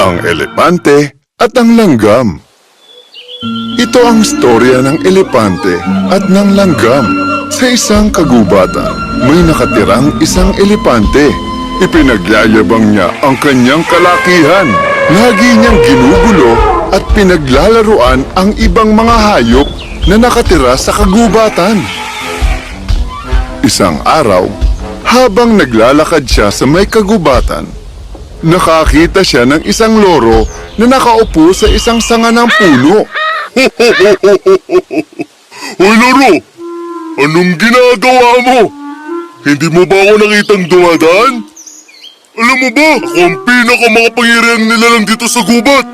Ang elepante at ang langgam. Ito ang storya ng elepante at ng langgam. Sa isang kagubatan, may nakatirang isang elepante. Ipinagyayabang niya ang kanyang kalakihan. Lagi niyang ginugulo at pinaglalaruan ang ibang mga hayop na nakatira sa kagubatan. Isang araw, habang naglalakad siya sa may kagubatan, nakakita siya ng isang loro na nakaupo sa isang sanga ng puno. Hoy, Loro! Anong ginagawa mo? Hindi mo ba ako nakitang dumadaan? Alam mo ba, ako ang pinakamakapangyarihang nilalang dito sa gubat.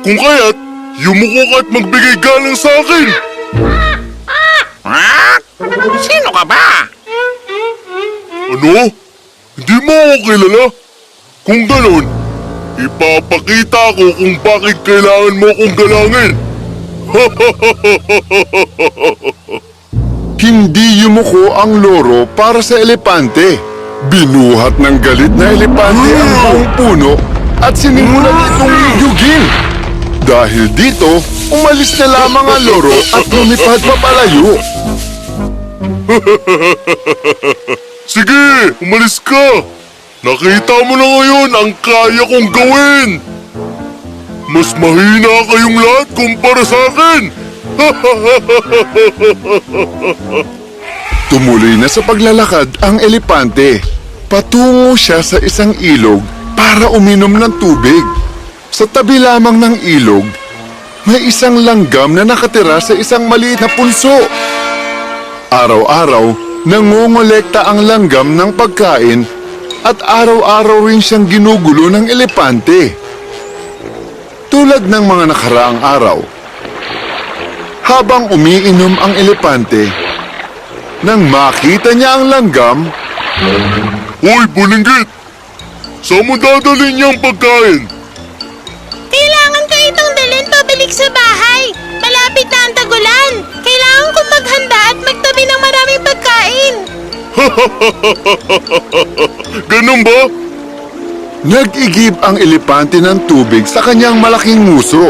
Kung kaya't, yumuko ka at magbigay galang sa akin. Ha? Sino ka ba? Ano? Hindi mo ako kilala? Kung ganon, ipapakita ko kung bakit kailangan mo akong galangin. Hindi yumuko ang loro para sa elepante. Binuhat ng galit na elepante ang buong puno at sinimulan itong yugin. Dahil dito, umalis na lamang ang loro at lumipad papalayo. Sige, umalis ka! Nakita mo na ngayon ang kaya kong gawin! Mas mahina kayong lahat kumpara sa akin! Tumuloy na sa paglalakad ang elepante. Patungo siya sa isang ilog para uminom ng tubig. Sa tabi lamang ng ilog, may isang langgam na nakatira sa isang maliit na pulso. Araw-araw, nangongolekta ang langgam ng pagkain at araw-araw rin siyang ginugulo ng elepante. Tulad ng mga nakaraang araw, habang umiinom ang elepante, nang makita niya ang langgam, Hoy, bulinggit! Saan mo dadalhin niyang pagkain? Kailangan ko itong dalhin pabalik sa bahay. Malapit na ang tagulan. Kailangan kong maghanda at magtabi ng maraming pagkain. Ganun ba? nag-igib ang elepante ng tubig sa kanyang malaking nguso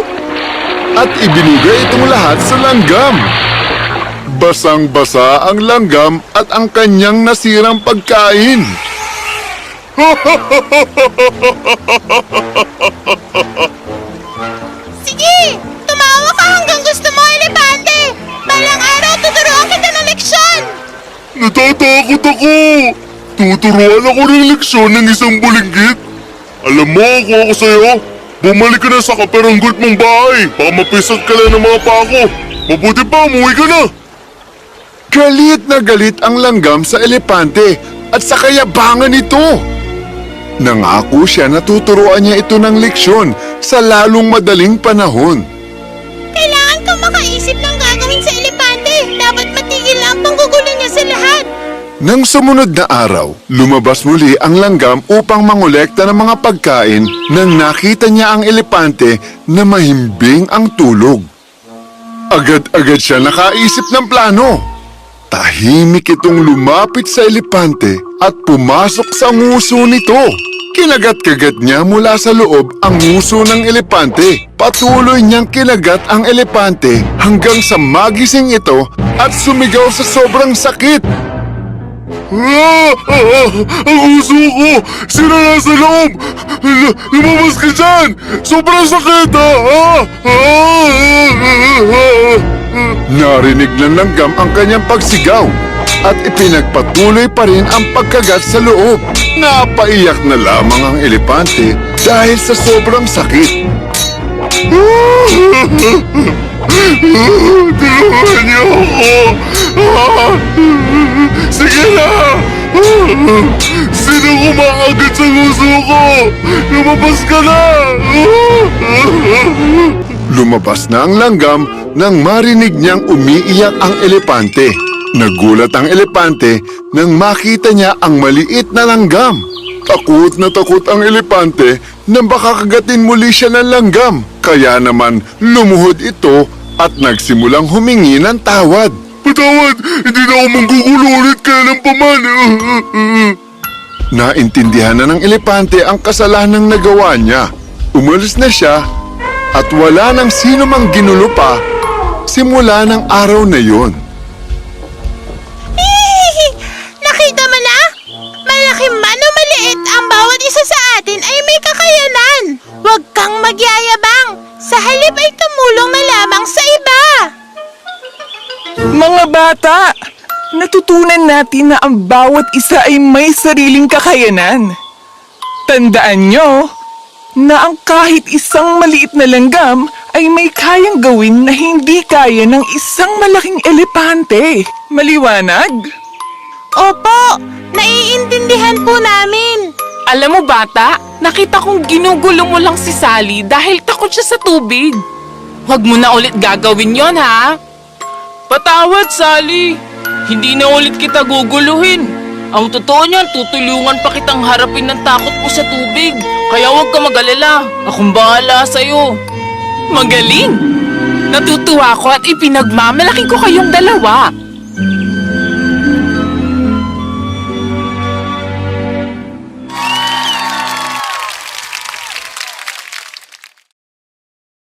at ibinigay itong lahat sa langgam. Basang-basa ang langgam at ang kanyang nasirang pagkain. Sige! Tumawa ka hanggang gusto mo, elepante! Balang araw, tuturuan kita ng leksyon! Natatakot ako! Tuturuan ako ng leksyon ng isang bulinggit. Alam mo ako ako sa'yo. Bumalik ka na sa kaperanggot mong bahay. Baka mapisag ka lang ng mga pako. Mabuti pa, umuwi ka na. Galit na galit ang langgam sa elepante at sa kayabangan nito. Nangako siya na tuturuan niya ito ng leksyon sa lalong madaling panahon. Kailangan kong makaisip ng gagawin sa elepante. Dapat matigil ang panggugulo niya sa lahat. Nang sumunod na araw, lumabas muli ang langgam upang mangolekta ng mga pagkain nang nakita niya ang elepante na mahimbing ang tulog. Agad-agad siya nakaisip ng plano. Tahimik itong lumapit sa elepante at pumasok sa nguso nito. Kinagat-kagat niya mula sa loob ang nguso ng elepante. Patuloy niyang kinagat ang elepante hanggang sa magising ito at sumigaw sa sobrang sakit. Ah! Ah! Ang uso ko! Sino nasa loob? L- lumabas ka dyan! Sobrang sakit! Ah! Ah! Ah! Ah! Narinig ng langgam ang kanyang pagsigaw at ipinagpatuloy pa rin ang pagkagat sa loob. Napaiyak na lamang ang elepante dahil sa sobrang sakit. Tulungan niyo Sino kumakagat sa nguso ko? Lumabas ka na! Lumabas na ang langgam nang marinig niyang umiiyak ang elepante. Nagulat ang elepante nang makita niya ang maliit na langgam. Takot na takot ang elepante nang baka kagatin muli siya ng langgam. Kaya naman lumuhod ito at nagsimulang humingi ng tawad. Patawad! Hindi na ako manggugulo ulit kailan pa man! Naintindihan na ng elepante ang kasalanang nagawa niya. Umalis na siya at wala nang sino mang ginulo pa simula ng araw na yon. Nakita mo na? Malaki man o maliit, ang bawat isa sa atin ay may kakayanan. Huwag kang magyayabang. Sa halip ay tumulong na lamang sa iba. Mga bata, natutunan natin na ang bawat isa ay may sariling kakayanan. Tandaan nyo na ang kahit isang maliit na langgam ay may kayang gawin na hindi kaya ng isang malaking elepante. Maliwanag? Opo, naiintindihan po namin. Alam mo bata, nakita kong ginugulo mo lang si Sally dahil takot siya sa tubig. Huwag mo na ulit gagawin yon ha? Patawad, Sally. Hindi na ulit kita guguluhin. Ang totoo niyan, tutulungan pa kitang harapin ng takot mo sa tubig. Kaya huwag ka mag-alala. Akong bahala sa'yo. Magaling! Natutuwa ko at ipinagmamalaki ko kayong dalawa.